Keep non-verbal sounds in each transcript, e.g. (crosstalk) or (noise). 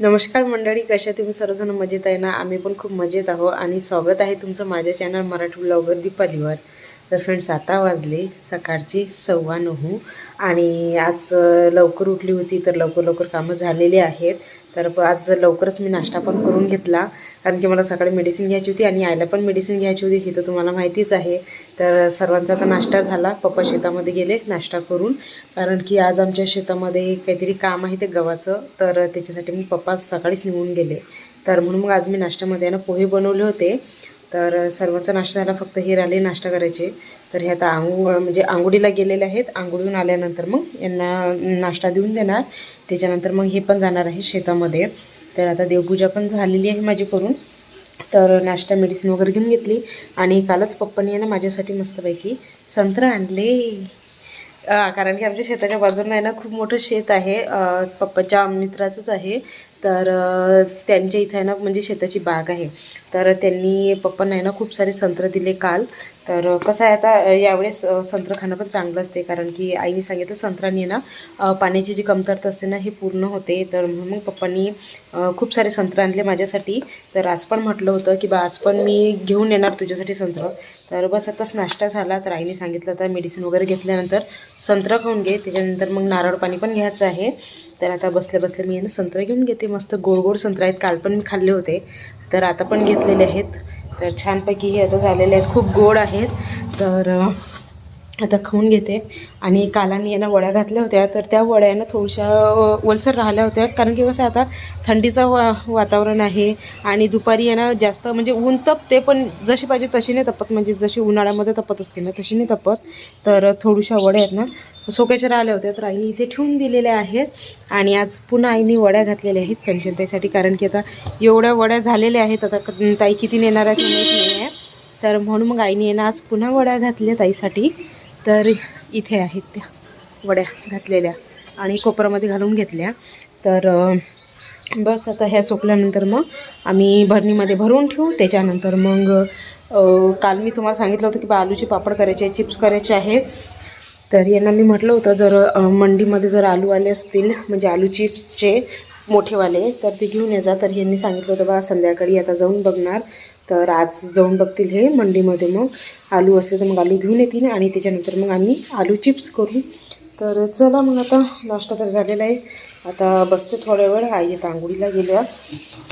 नमस्कार मंडळी कशा तुम्ही? सर्वजण मजेत आहे ना? आम्ही पण खूप मजेत आहो आणि स्वागत आहे तुमचं माझ्या चॅनल मराठी ब्लॉगर दीपालीवर. तर फ्रेंड्स आता वाजले सकाळचे सव्वा नऊ आणि आज लवकर उठली होती तर लवकर लवकर कामं झालेली आहेत. तर प- आज लवकरच मी नाश्ता पण करून घेतला. कारण की मला सकाळी मेडिसिन घ्यायची होती आणि आईला पण मेडिसिन घ्यायची होती. ही तर तुम्हाला माहितीच आहे. तर सर्वांचा आता नाश्ता झाला. पप्पा शेतामध्ये गेले नाश्ता करून. कारण की आज आमच्या शेतामध्ये काहीतरी काम आहे ते गव्हाचं. तर त्याच्यासाठी मी पप्पा सकाळीच निघून गेले. तर म्हणून मग आज मी नाश्त्यामध्ये ना पोहे बनवले होते. तर सर्वांचा नाश्ता झाला. फक्त हे राहिले नाश्ता करायचे. तर हे आता आंघोळ म्हणजे आंघोळीला गेलेले आहेत. आंघोळीहून आल्यानंतर मग यांना नाश्ता देऊन देणार. त्याच्यानंतर मग हे पण जाणार आहे शेतामध्ये. तर आता देवपूजा पण झालेली आहे माझी करून. तर नाश्ता मेडिसिन वगैरे घेऊन घेतली. आणि कालच पप्पांनी आहे ना माझ्यासाठी मस्तपैकी संत्र आणले. कारण की आमच्या शेताच्या बाजूला आहे ना खूप मोठं शेत आहे. पप्पाच्या मित्राचंच आहे. तर त्यांच्या इथं आहे ना म्हणजे शेताची बाग आहे. तर त्यांनी पप्पांना आहे ना खूप सारे संत्र दिले काल. तर कसं आहे आता यावेळेस संत्र खाणं पण चांगलं असते. कारण की आईने सांगितलं संत्रांनी ना पाण्याची जी कमतरता असते ना हे पूर्ण होते. तर मग पप्पांनी खूप सारे संत्र आणले माझ्यासाठी. तर आज पण म्हटलं होतं की बा आज पण मी घेऊन येणार तुझ्यासाठी संत्र. तर बस आताच नाश्ता झाला. तर आईने सांगितलं तर मेडिसिन वगैरे घेतल्यानंतर संत्र खाऊन घे. त्याच्यानंतर मग नारळ पाणी पण घ्यायचं आहे. तर आता बसल्या बसल्या मी ना संत्र घेऊन घेते. मस्त गोड गोड संत्र आहेत. काल पण मी खाल्ले होते. तर आता पण घेतलेले आहेत. तर छानपैकी हे आता झालेले आहेत. खूप गोड आहेत. तर आता खाऊन घेते. आणि कालाने यांना वड्या घातल्या होत्या. तर त्या वड्यांना थोडशा थोड्याशा ओलसर राहिल्या होत्या. कारण की कसं आता थंडीचं वा वातावरण आहे. आणि दुपारी यांना जास्त म्हणजे ऊन तपते पण जशी पाहिजे तशी नाही तपत. म्हणजे जशी उन्हाळ्यामध्ये तपत असते ना तशी नाही तपत. तर थोड्याशा वड्या आहेत ना सोक्याच्या राहिल्या होत्या तर आईने इथे ठेवून दिलेल्या आहेत आणि आज पुन्हा आईने वड्या घातलेल्या आहेत कंचनताईसाठी कारण की आता एवढ्या वड्या झालेल्या आहेत आता ताई किती नेणार आहे माहीत नाही आहे. तर म्हणून मग आईने ना आज पुन्हा वड्या घातल्या ताईसाठी. तर इथे आहेत त्या वड्या घातलेल्या आणि कोपरामध्ये घालून घेतल्या. तर बस आता ह्या सोकल्यानंतर मग आम्ही भरणीमध्ये भरून ठेवू. त्याच्यानंतर मग काल मी तुम्हाला सांगितलं होतं की बा आलूचे पापड करायचे चिप्स करायचे आहेत. तर यांना मी म्हटलं होतं जर मंडीमध्ये जर आलू आले असतील म्हणजे आलू चिप्सचे मोठेवाले तर ते घेऊन ये जा. तर यांनी सांगितलं होतं बा संध्याकाळी आता जाऊन बघणार. तर आज जाऊन बघतील हे मंडीमध्ये मग. आलू असले तर मग आलू घेऊन येतील आणि त्याच्यानंतर मग आम्ही आलू चिप्स करू. तर चला मग आता नाश्ता तर झालेला आहे. आता बसते थोड्या वेळ. आई आता आंघोळीला गेल्या.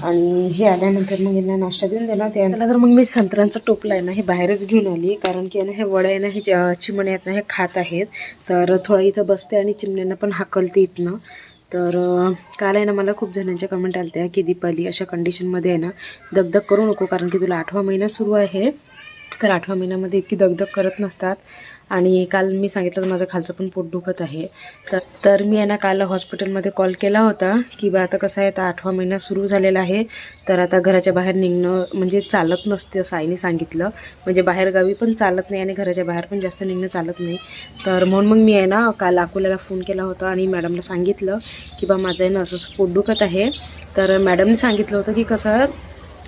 आणि हे आल्यानंतर मग यांना नाश्ता देऊन देणार. त्यानंतर मग मी संत्र्यांचं टोपलं आहे ना हे बाहेरच घेऊन आली. कारण की आहे ना हे वड्या आहे ना हे चिमण्या आहेत ना हे खात आहेत. तर थोडं इथं बसते आणि चिमण्यांना पण हाकलते इथनं. तर काल आहे ना मला खूप जणांच्या कमेंट आल्या की दीपाली अशा कंडिशनमध्ये आहे ना दगदग करू नको. कारण की तुला आठवा महिना सुरू आहे. तर आठवा महिन्यामध्ये इतकी दगदग करत नसतात. आणि काल मी सांगितलं तर माझं खालचं पण पोट दुखत आहे. तर तर मी यांना काल हॉस्पिटलमध्ये कॉल केला होता की बा आता कसं आहे आता आठवा महिना सुरू झालेला आहे. तर आता घराच्या बाहेर निघणं म्हणजे चालत नसते असं आईने सांगितलं. म्हणजे बाहेरगावी पण चालत नाही आणि घराच्या बाहेर पण जास्त निघणं चालत नाही. तर म्हणून मग मी आहे ना काल अकोल्याला फोन केला होता आणि मॅडमला सांगितलं की बा माझं आहे ना असं असं पोट दुखत आहे. तर मॅडमने सांगितलं होतं की कसं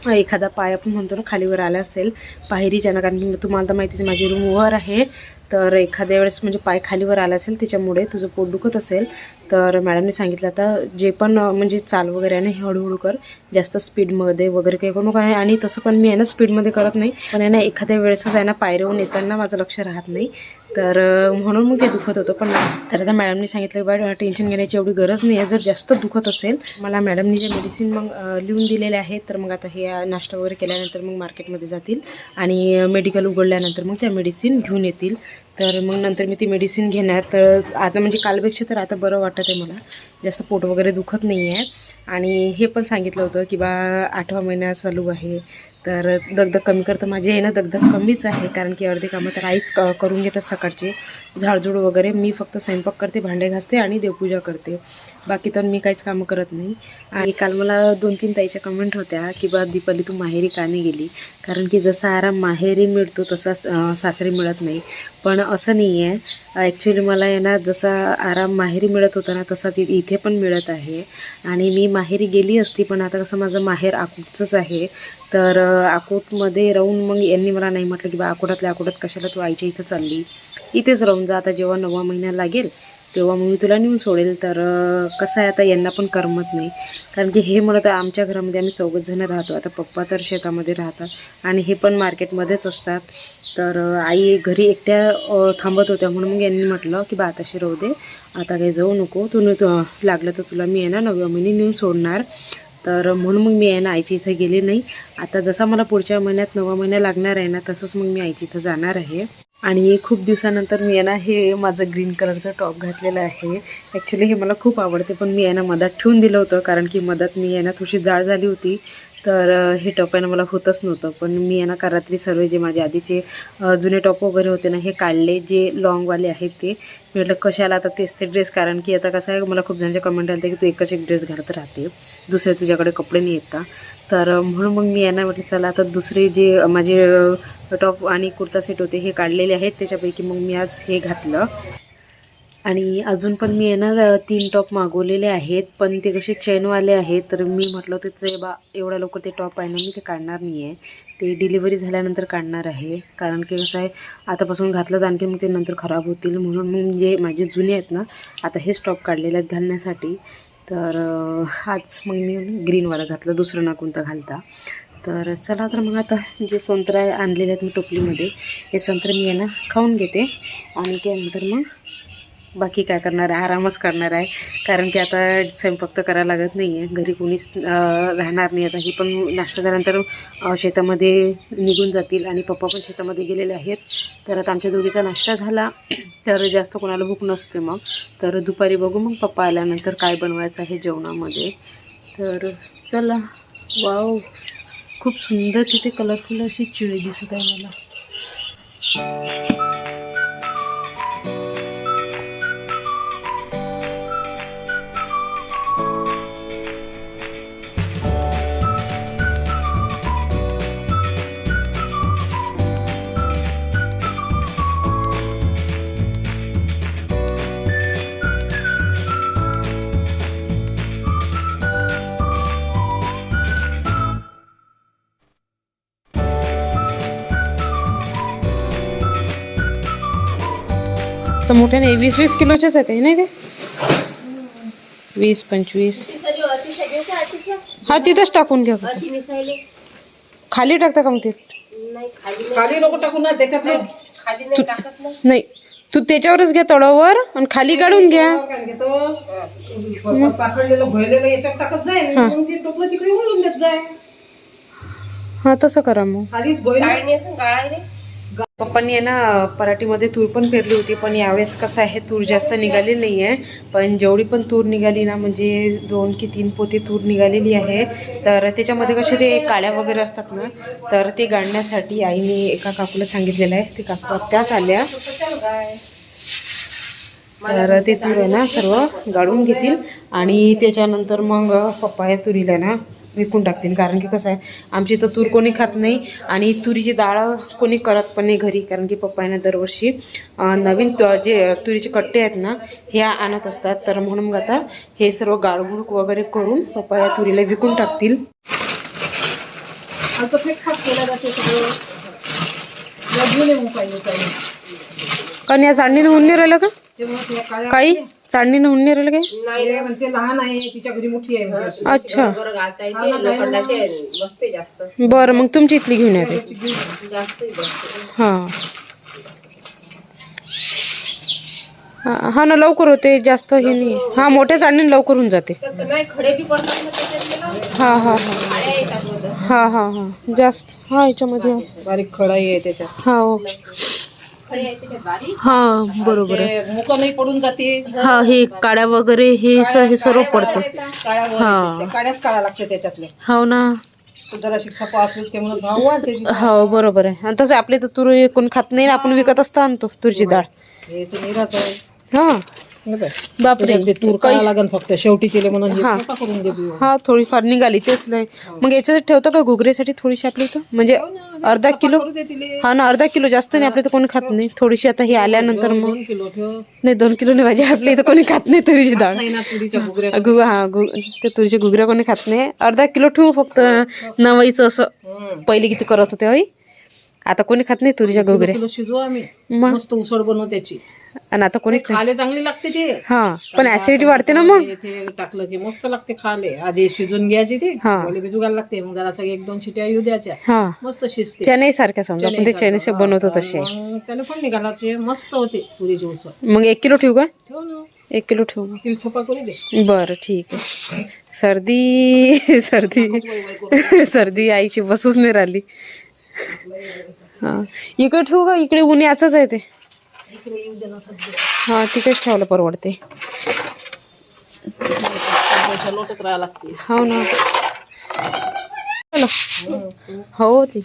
एखादा पाय आपण म्हणतो ना खालीवर आला असेल पायरीच्यानं कारण की तुम्हाला तर माहितीच आहे, माझी रूम वर आहे. तर एखाद्या वेळेस म्हणजे पाय खालीवर आला असेल त्याच्यामुळे तुझं पोट दुखत असेल. तर मॅडमने सांगितलं आता जे पण म्हणजे चाल वगैरे आहे ना हे हळूहळू कर. जास्त स्पीडमध्ये वगैरे काही करू आहे आणि तसं पण मी आहे ना स्पीडमध्ये करत नाही. पण आहे ना एखाद्या वेळेसच आहे ना पायऱ्याहून येताना माझं लक्ष राहत नाही. तर म्हणून मग ते दुखत होतं. पण तर आता मॅडमनी सांगितलं की बा टेन्शन घेण्याची एवढी गरज नाही आहे जर जास्त दुखत असेल मला मॅडमनी जे मेडिसिन मग लिहून दिलेले आहेत तर मग आता हे नाश्ता वगैरे केल्यानंतर मग मार्केटमध्ये जातील आणि मेडिकल उघडल्यानंतर मग त्या मेडिसिन घेऊन येतील. तर मग नंतर मी ती मेडिसिन घेणार. तर आता म्हणजे कालपेक्षा तर आता बरं वाटत आहे मला. जास्त पोट वगैरे दुखत नाही आहे आणि हे पण सांगितलं होतं की बा आठवा महिना चालू आहे. तर दगदग कमी करतं माझी आहे ना दगदग कमीच आहे कारण की अर्धे कामं तर आईच क करून घेतात सकाळचे. झाडझूड वगैरे मी फक्त स्वयंपाक करते भांडे घासते आणि देवपूजा करते. बाकी तर मी काहीच कामं करत नाही. आणि काल मला दोन तीन ताईच्या कमेंट होत्या की बा दीपाली तू माहेरी का नाही गेली? कारण की जसा आराम माहेरी मिळतो तसा सासरी मिळत नाही. पण असं नाही आहे ॲक्च्युली मला आहे ना जसा आराम माहेरी मिळत होता ना तसाच इथे पण मिळत आहे. आणि मी माहेरी गेली असती पण आता कसं माझं माहेर आकुटचंच आहे. तर अं, आकोटमध्ये राहून मग यांनी मला नाही म्हटलं की बा आकोटातल्या आकोटात कशाला तू आईच्या इथं चालली? इथेच राहून जा. आता जेव्हा नववा महिना लागेल तेव्हा मग मी तुला नेऊन सोडेल तर कसं आहे आता यांना पण करमत नाही. कारण की हे म्हणत आमच्या घरामध्ये आम्ही चौघच जणं राहतो. आता पप्पा तर शेतामध्ये राहतात आणि हे पण मार्केटमध्येच असतात. तर आई घरी एकट्या थांबत होत्या. म्हणून मग यांनी म्हटलं की बा आताशी राहू दे. आता काही जाऊ नको. तू न- लागलं तर तुला मी आहे ना महिने नेऊन सोडणार. तर म्हणून मग मी आहे ना आईची इथं गेली नाही. आता जसा मला पुढच्या महिन्यात नवा महिना लागणार आहे ना तसंच मग मी आईची इथं जाणार आहे. आणि खूप दिवसानंतर मी आहे ना हे माझं ग्रीन कलरचं टॉप घातलेलं आहे. ॲक्च्युली हे मला खूप आवडते पण मी आहे ना मधात ठेवून दिलं होतं कारण की मधात मी आहे ना थोडीशी जाळ झाली होती. तर हे टॉप आहे ना मला होतच नव्हतं. पण मी आहे ना का रात्री सर्व जे माझे आधीचे जुने टॉप वगैरे होते ना हे काढले. जे लॉंगवाले आहेत ते. मी म्हटलं कशाला आता तेच ते ड्रेस कारण की आता कसं आहे मला खूप जणांच्या कमेंट आले की तू एकच एक ड्रेस घालत राहते. दुसरे तुझ्याकडे कपडे नाही येत का? तर म्हणून मग मी यांना म्हटलं चला आता दुसरे जे माझे टॉप आणि कुर्ता सेट होते हे काढलेले आहेत. त्याच्यापैकी मग मी आज हे घातलं. आणि अजून पण मी आहे ना तीन टॉप मागवलेले आहेत पण ते कसे चेनवाले आहेत तर मी म्हटलं त्याचे बा एवढ्या लवकर ते टॉप आहे ना मी ते काढणार नाही आहे ते डिलिव्हरी झाल्यानंतर काढणार आहे कारण की कसं आहे आतापासून घातलं तर आणखी मग ते नंतर खराब होतील. म्हणून मग जे माझे जुने आहेत ना आता हे स्टॉप काढलेले आहेत घालण्यासाठी. तर हाच आज मग मी ग्रीनवाला घातलं दुसरं ना कोणता घालता. तर चला तर मग आता जे संत्रा आणलेले आहेत मी टोपलीमध्ये हे संत्रे मी आहे ना खाऊन घेते. आणि त्यानंतर मग बाकी काय करणार आहे? आरामच करणार आहे. कारण की आता स्वयंपाक तर करायला लागत नाही आहे घरी कोणीच राहणार नाही आता. ही पण नाश्ता झाल्यानंतर शेतामध्ये निघून जातील आणि पप्पा पण शेतामध्ये गेलेले आहेत. तर आता आमच्या दोघीचा नाश्ता झाला. तर जास्त कोणाला भूक नसते मग. तर दुपारी बघू मग पप्पा आल्यानंतर काय बनवायचं आहे जेवणामध्ये. तर चला. वाव. खूप सुंदर तिथे कलरफुल अशी चिळी दिसत आहे मला. तर मोठ्याने वीस वीस किलोचेच आहेत हे नाही ते वीस पंचवीस. हा तिथंच टाकून घ्या फक्त. खाली टाकता का मग ते? खाली नको टाकू ना त्याच्यातलं. नाही तू त्याच्यावरच घ्या तळावर आणि खाली काढून घ्या. हा. तसं करा मग. पप्पांनी आहे ना पराठीमध्ये तूर पण पेरली होती पण यावेळेस कसं आहे तूर जास्त निघाली नाही आहे पण जेवढी पण तूर निघाली ना म्हणजे दोन की तीन पोती तूर निघालेली आहे. तर त्याच्यामध्ये कसे ते काळ्या वगैरे असतात ना तर ते गाळण्यासाठी आईने एका काकूला सांगितलेलं आहे. ते काकू त्याच आल्या. तर ते तूर आहे ना सर्व गाळून घेतील. आणि त्याच्यानंतर मग पप्पा या तुरीला ना विकून टाकतील. कारण की कसं आहे आमची इथं तूर कोणी खात नाही आणि तुरीची डाळ कोणी करत पण नाही घरी. कारण की पप्पा आहे ना दरवर्षी नवीन जे तुरीचे कट्टे आहेत ना हे आणत असतात. तर म्हणून मग आता हे सर्व गाळगुळ वगैरे करून पप्पा या तुरीला विकून टाकतील. आता फेकफाक केला जाते सगळं. लग्न नाही पाहिजे काही कारण या चाळणीनं होऊन नाही राहिलं का? काही? चाळणीनं होऊन नाही राहिलं काय म्हणते लहान आहे तिच्या घरी मोठी आहे म्हणजे. अच्छा. हा. बरं मग तुमची इथली घेऊन येते हां. हा हा ना लवकर होते जास्त हे नाही. हा मोठ्या चाळणीने लवकर होऊन जाते. हा हा हा. हा हा हा. जास्त. हा याच्यामध्ये. बारीक खडाई आहे त्याच्यात. हा हो. हा बरोबर आहे. मुक नाही पडून जाते. हा हे काड्या वगैरे हे स- हे सर्व पडतं. काळ्या हा. काड्याच काढा लागते त्याच्यातले. हो ना. तर जरा शिक्षा असले ते म्हणून भाव वाढते हो बरोबर आहे. आणि तसं आपले तर तूर कोण खात नाही ना आपण विकत असता आणतो तुरीची डाळ. हे निराच आहे. हा हे. बापरे. ते तूर काढा लागन फक्त. शेवटी केले म्हणून हे हा. हा थोडीफार निघाली तेच नाही. मग याच्यात ठेवतं का घुगरीसाठी थोडीशी आपली इथं? म्हणजे अर्धा किलो? हा ना अर्धा किलो जास्त नाही आपल्या इथं कोणी खात नाही. थोडीशी आता हे आल्यानंतर मग नाही दोन किलो नाही पाहिजे आपल्या इथं कोणी खात नाही तुरीची डाळ. तुरीच्या हा ते तुरीची घुगऱ्या कोणी खात नाही. अर्धा किलो ठेवू फक्त नवाईचं असं. पहिले किती करत होते आई आता कोणी खात नाही तुरीच्या किलो शिजवू आम्ही. मग? मस्त उसळ बनवू त्याची आणि आता कोणीच नाही खाले चांगली लागते ते. हा पण ऍसिडिटी वाढते ना मग? ते टाकलं की मस्त लागते खाले आधी शिजून घ्यायची ती. हा. पहिले लागते. मग जरा एक दोन शिट्या येऊ द्यायच्या. हा. मस्त शिजते. चणे सारख्या समजा. आपण ते चणे बनवतो तसे. मग त्याला पण निघालाचे. मस्त होते तुरीची उसळ. मग एक किलो ठेवू का? ठेव ना. एक किलो ठेवू. मग. तिल छपा करू दे. बरं ठीक आहे. सर्दी सर्दी. (laughs) सर्दी आईची बसूच नाही राहिली. हा. इकडे ठेवू का? इकडे ऊन याचंच आहे ते. हा तिकडेच ठेवायला परवडते. पैसा लोटत राहायला लागते हो ना. चलो. हो ती.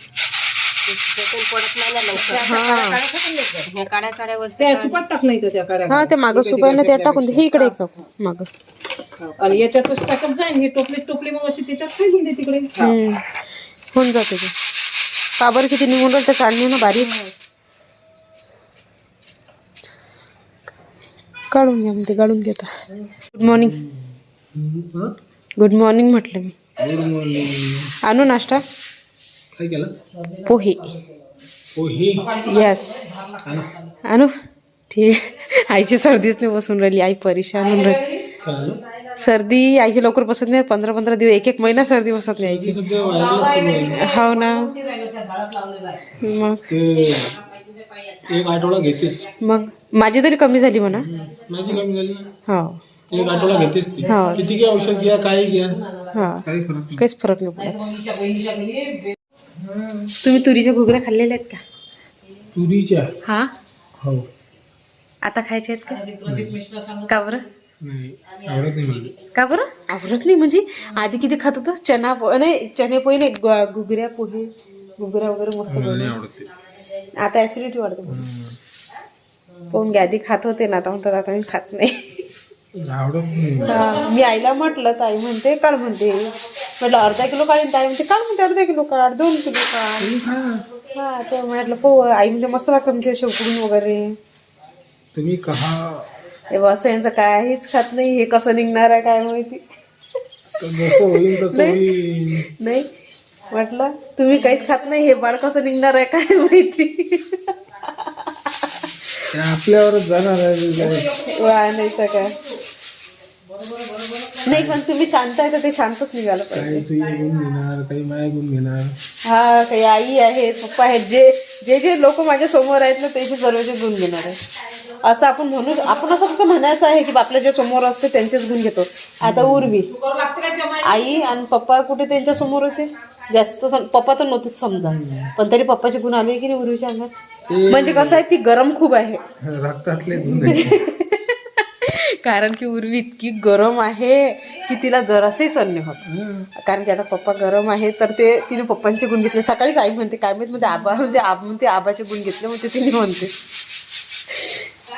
काड्या काड्यावर त्या सुपात टाक नाही तर त्या काड्या हा ते मागं सुपायला ते टाकून दे. हे इकडे एक माग. आणि याच्यातच टाकत जाईन हे टोपली टोपली मग अशी त्याच्यात खायलून दे तिकडे. होऊन जाते ते. का बरं किती निघून राहिलं चालणी ना बारीक. काढून घ्या म्हणते काढून घेता गुड मॉर्निंग गुड मॉर्निंग म्हटलं मी. आणू नाश्ता? काय केलं? पोहे. पोहे? येस आणू. ठीक. आईची सर्दीच नाही बसून राहिली आई परेशान होऊन राहिली. सर्दी आईची लवकर बसत नाही पंधरा पंधरा दिवस एक एक महिना सर्दी बसत नाही आईची. हो ना. मग? एक आठवडा घेतेच. मग? माझी तरी कमी झाली म्हणा. माझी कमी झाली. ना हो. एक आठवडा घेतेच ती. हो. किती घ्या औषध घ्या काही घ्या? हा. काही फरक नाही. काहीच फरक नाही पडत तुम्ही तुरीच्या घुगऱ्या खाल्लेल्या आहेत का? तुरीच्या? हा? हो. आता खायच्या आहेत का? का बरं? आवडत नाही मला. का बरं? आवडत नाही म्हणजे? आधी किती खात होतो? चना पो नाही चणे पोहे नाही ग- घुगऱ्या पोहे घुगऱ्या वगैरे मस्त मला नाही बनवून. आवडत ते आता ऍसिडिटी वाढते. पाहून घ्या आधी खात होते ना आता म्हणतात आता मी खात नाही. आवडत नाही मला. हा, मी आईला म्हटलं ताई म्हणते काढ म्हणते. म्हटलं अर्धा किलो काढीन. ताई म्हणते काढ म्हणते अर्धा किलो काढ दोन किलो काढ. हा तर म्हटलं पो आई म्हणते मस्त लागतं म्हणजे शेवकुडून वगैरे. तुम्ही कहा हे बस यांचं काहीच खात नाही हे कसं निघणार आहे काय माहिती? नाही. म्हटलं तुम्ही काहीच खात नाही हे बाळ कसं निघणार आहे काय माहिती? आपल्यावरच जाणार आहे. वा नाही तर काय. नाही पण तुम्ही शांत आहे तर ते शांतच निघालं पाहिजे. काही तुझे गुण घेणार काही माया गुण घेणार. हा काही आई आहे पप्पा आहेत जे जे जे लोक माझ्यासमोर आहेत ना त्याचे सर्वचे गुण घेणार आहे. असं आपण म्हणू आपण असं फक्त म्हणायचं आहे की आपल्या जे समोर असते त्यांचेच गुण घेतो. आता उर्वी. आई आणि पप्पा कुठे त्यांच्यासमोर होते? जास्त पप्पा तर नव्हतेच समजा पण तरी पप्पाचे गुण आले की नाही उर्वीच्या अंगात? म्हणजे कसं आहे ती गरम खूप आहे. रक्तातले. (laughs) कारण की उर्वी इतकी गरम आहे की तिला जरासही सण नाही. होत कारण की आता पप्पा गरम आहे तर ते तिने पप्पांचे गुण घेतले. सकाळीच आई म्हणते काय माहीत? म्हणते आबा म्हणते आब म्हणते आबाचे गुण घेतले म्हणते तिने म्हणते.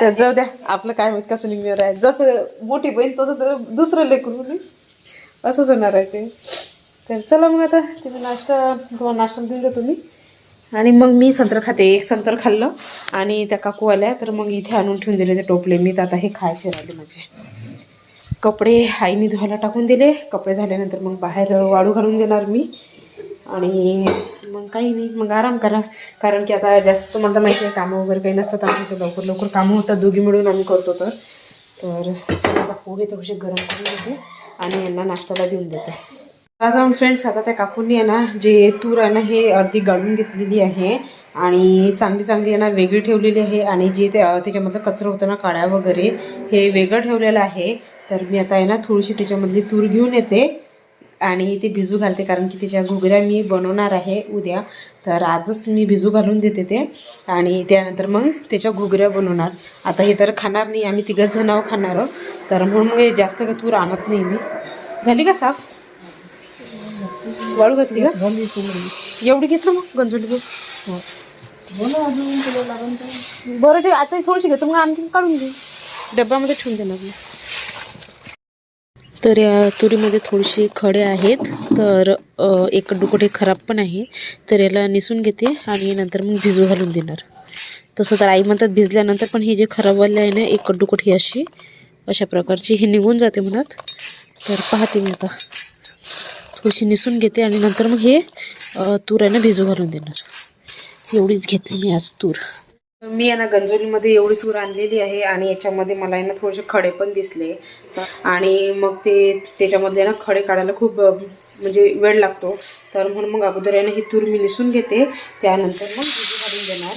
तर जाऊ द्या आपलं काय माहीत कसं निघणार आहे. जसं मोठी बहीण तसं तर दुसरं लेकरू मी असंच होणार आहे ते. तर चला मग आता तुम्ही नाश्ता तुम्हाला नाश्ता दिलं तुम्ही आणि मग मी संत्र खाते एक संत्र खाल्लं. आणि त्या काकू आल्या तर मग इथे आणून ठेवून दिले ते टोपले. मी तर आता हे खायचे राहिले माझे. कपडे आईने धुवायला टाकून दिले. कपडे झाल्यानंतर मग बाहेर वाळू घालून देणार मी. आणि मग काही नाही मग आराम करा. कारण की आता जास्त मला माहिती आहे कामं वगैरे काही नसतात आम्ही लवकर लवकर कामं होतात दोघी मिळून आम्ही करतो तर. तर चला आता पोहे थोडेसे गरम करून देते आणि यांना नाश्त्याला देऊन देते. आता फ्रेंड्स आता त्या काकूंनी आहे ना जे तूर आहे ना हे अर्धी गाळून घेतलेली आहे. आणि चांगली चांगली आहे ना वेगळी ठेवलेली आहे. आणि जे ते त्याच्यामधलं कचरं होतं ना काड्या वगैरे हे वेगळं ठेवलेलं आहे. तर मी आता आहे ना थोडीशी त्याच्यामधली तूर घेऊन येते. आणि ते भिजू घालते कारण की त्याच्या घुगऱ्या मी बनवणार आहे उद्या. तर आजच मी भिजू घालून देते ते. आणि त्यानंतर मग त्याच्या घुगऱ्या बनवणार. आता हे तर खाणार नाही आम्ही तिघंच जण खाणार आहोत. तर म्हणून मग हे जास्त का तूर आणत नाही मी. झाली का साफ? वाळू घातली का? एवढी घेतलं मग गंजुली घेऊ बरं ठीक आता थोडीशी घेतो मग आणखी काढून घे डब्यामध्ये ठेवून देणार मी. तर या तुरीमध्ये थोडीशी खडे आहेत. तर एक डुकट हे खराब पण आहे. तर याला निसून घेते आणि नंतर मग भिजू घालून देणार. तसं तर आई म्हणतात भिजल्यानंतर पण हे जे खराबवाले आहे ना एक डुकट ही अशी अशा प्रकारची हे निघून जाते म्हणत. तर पाहते मी आता. थोडीशी निसून घेते आणि नंतर मग हे तूर आहे ना भिजू घालून देणार. एवढीच घेतली मी आज तूर. मी आहे ना गंजोलीमध्ये एवढी तूर आणलेली आहे आणि याच्यामध्ये मला आहे ना थोडेसे खडे पण दिसले. आणि मग ते त्याच्यामध्ये ना खडे काढायला खूप म्हणजे वेळ लागतो. तर म्हणून मग अगोदर आहे ना ही तूर मी निसून घेते. त्यानंतर मग भिजू काढून देणार.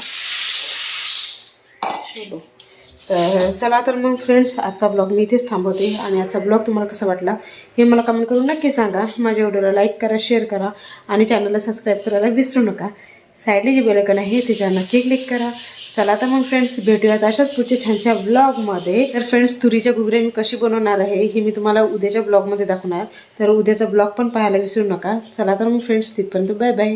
तर चला तर मग फ्रेंड्स आजचा ब्लॉग मी इथेच थांबवते. आणि आजचा ब्लॉग तुम्हाला कसा वाटला हे मला कमेंट करून नक्की सांगा. माझ्या व्हिडिओला लाईक करा शेअर करा आणि चॅनलला सबस्क्राईब करायला विसरू नका. साईडला जे बेलकन आहे त्याच्यावर नक्की क्लिक करा. चला तर मग फ्रेंड्स भेटूयात अशाच पुढच्या छानशा ब्लॉगमध्ये तर फ्रेंड्स तुरीच्या घुगऱ्या मी कशी बनवणार आहे हे मी तुम्हाला उद्याच्या ब्लॉगमध्ये दाखवणार. तर उद्याचा ब्लॉग पण पाहायला विसरू नका. चला तर मग फ्रेंड्स तिथपर्यंत बाय बाय